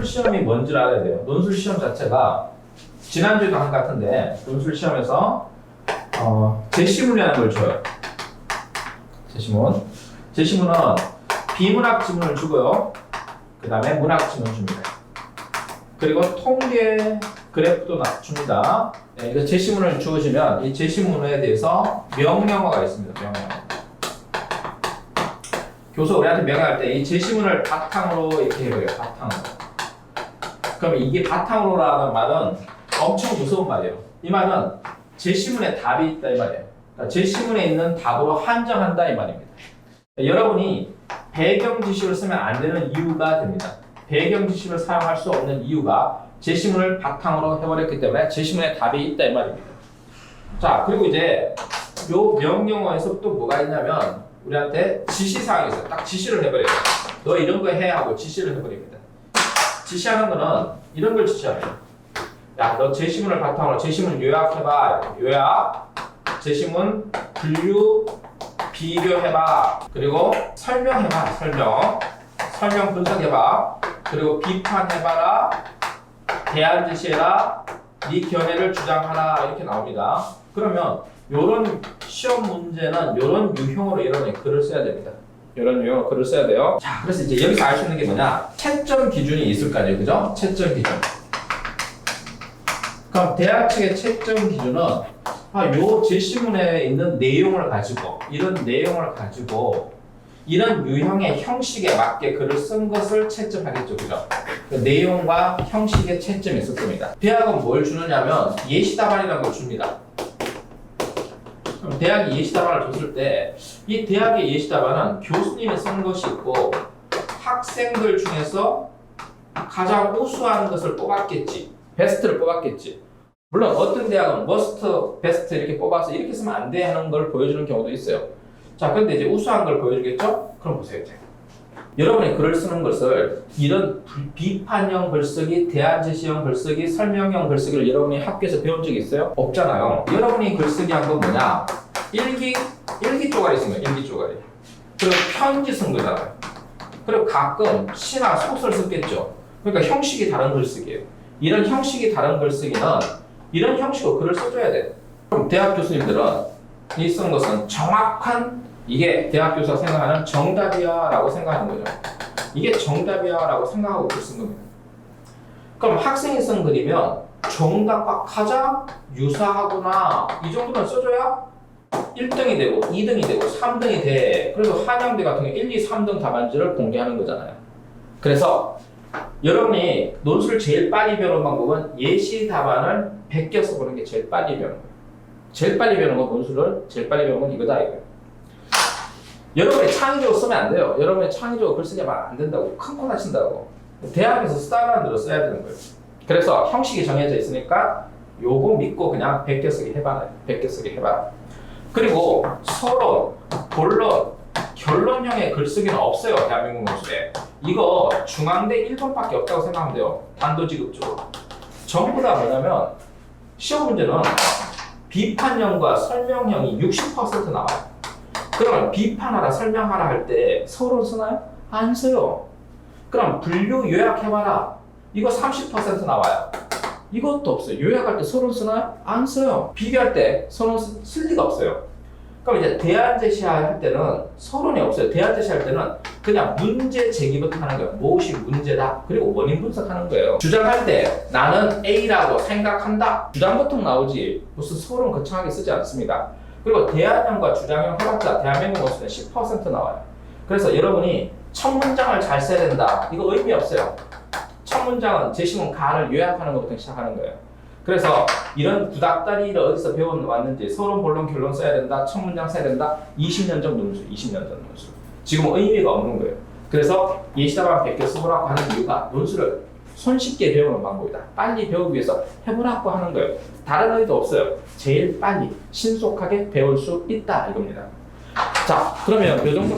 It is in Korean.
논술 시험이 뭔지를 알아야 돼요. 논술 시험 자체가 지난주에도 한것 같은데 논술 시험에서 어, 제시문이라는 걸 줘요. 제시문. 제시문은 비문학 지문을 주고요. 그 다음에 문학 지문 줍니다. 그리고 통계 그래프도 나- 줍니다. 네, 이거 제시문을 주어지면 이 제시문에 대해서 명령어가 있습니다. 명령어. 교수 우리한테 명령할 때 이 제시문을 바탕으로 이렇게 해버려요. 바탕 그럼 이게 바탕으로라는 말은 엄청 무서운 말이에요. 이 말은 제시문에 답이 있다 이 말이에요. 그러니까 제시문에 있는 답으로 한정한다 이 말입니다. 여러분이 배경 지식을 쓰면 안 되는 이유가 됩니다. 배경 지식을 사용할 수 없는 이유가 제시문을 바탕으로 해버렸기 때문에 제시문에 답이 있다 이 말입니다. 자 그리고 이제 요 명령어에서 또 뭐가 있냐면 우리한테 지시사항이 있어요. 딱 지시를 해버려요. 너 이런 거 해 하고 지시를 해버립니다. 지시하는 거는 이런 걸 지시합니다. 야, 너 제시문을 바탕으로 제시문 요약해봐. 요약. 제시문 분류 비교해봐. 그리고 설명해봐. 설명. 설명 분석해봐. 그리고 비판해봐라. 대안 제시해라. 네 견해를 주장하라. 이렇게 나옵니다. 그러면 요런 시험 문제는 요런 유형으로 이런 글을 써야 됩니다. 이런 유형으로 글을 써야 돼요. 자, 그래서 이제 여기서 알 수 있는 게 뭐냐? 채점 기준이 있을 거 아니에요, 그죠? 채점 기준. 그럼 대학 측의 채점 기준은 아, 요 제시문에 있는 내용을 가지고 이런 내용을 가지고 이런 유형의 형식에 맞게 글을 쓴 것을 채점하겠죠, 그죠? 그 내용과 형식의 채점이 있을 겁니다. 대학은 뭘 주느냐면 예시 답안이라는 걸 줍니다. 대학이 예시 답안을 줬을 때 이 대학의 예시 답안은 교수님이 쓴 것이 있고 학생들 중에서 가장 우수한 것을 뽑았겠지. 베스트를 뽑았겠지. 물론 어떤 대학은 머스트, 베스트 이렇게 뽑아서 이렇게 쓰면 안 돼 하는 걸 보여주는 경우도 있어요. 자, 근데 이제 우수한 걸 보여주겠죠? 그럼 보세요, 이제. 여러분이 글을 쓰는 것을 이런 부- 비판형 글쓰기, 대안 제시형 글쓰기, 설명형 글쓰기를 여러분이 학교에서 배운 적이 있어요? 없잖아요. 여러분이 글쓰기 한 건 뭐냐? 일기, 일기 쪼가리 쓴 거예요, 일기 쪼가리. 그리고 편지 쓴 거잖아요. 그리고 가끔 시나 소설 썼겠죠. 그러니까 형식이 다른 글쓰기예요. 이런 형식이 다른 글쓰기는 이런 형식으로 글을 써줘야 돼. 그럼 대학 교수님들은 이 쓴 것은 정확한 이게 대학 교수가 생각하는 정답이야라고 생각하는 거죠. 이게 정답이야라고 생각하고 글 쓴 겁니다. 그럼 학생이 쓴 글이면 정답과 가장 유사하구나 이 정도는 써줘야 1등이 되고 2등이 되고 3등이 돼. 그래서 한양대 같은 경우 1, 2, 3등 답안지를 공개하는 거잖아요. 그래서 여러분이 논술 제일 빨리 배우는 방법은 예시 답안을 베껴 써보는 게 제일 빨리 배우는 거예요. 제일 빨리 배우는 건 논술을 제일 빨리 배우는 건 이거다 이거예요. 여러분이 창의적으로 쓰면 안 돼요. 여러분이 창의적으로 글 쓰게 하면 안 된다고. 큰코 다친다고. 대학에서 대로 써야 되는 거예요. 그래서 형식이 정해져 있으니까 요거 믿고 그냥 베껴 쓰기 해봐라. 베껴 쓰기 해봐라. 그리고 서론, 본론, 결론형의 글쓰기는 없어요. 대한민국 논술에. 이거 중앙대 1번밖에 없다고 생각하면 돼요. 단도직입적으로. 전부 다 뭐냐면 시험 문제는 비판형과 설명형이 60% 나와요. 그러면 비판하라, 설명하라 할 때 서론 쓰나요? 안 써요. 그럼 분류 요약해봐라. 이거 30% 나와요. 이것도 없어요. 요약할 때 서론 쓰나요? 안 써요. 비교할 때 서론 쓰- 쓸 리가 없어요. 그럼 이제 대안 제시할 때는 서론이 없어요. 대안 제시할 때는 그냥 문제 제기부터 하는 거예요. 무엇이 문제다. 그리고 원인 분석하는 거예요. 주장할 때 나는 A라고 생각한다. 주장부터 나오지 무슨 서론 거창하게 쓰지 않습니다. 그리고 대안형과 주장형 해봤자 대한민국 원수는 10% 나와요. 그래서 여러분이 첫 문장을 잘 써야 된다. 이거 의미 없어요. 첫 문장은 제시문 가를 요약하는 것부터 시작하는 거예요. 그래서 이런 구닥다리를 어디서 배워왔는지 서론, 본론, 결론 써야 된다. 첫 문장 써야 된다. 20년 전 논술, 20년 전 논술. 지금 의미가 없는 거예요. 그래서 예시답안 100개 써보라고 하는 이유가 논술을 손쉽게 배우는 방법이다. 빨리 배우기 위해서 해보라고 하는 거예요. 다른 의도 없어요. 제일 빨리 신속하게 배울 수 있다 이겁니다. 자, 그러면 이 정도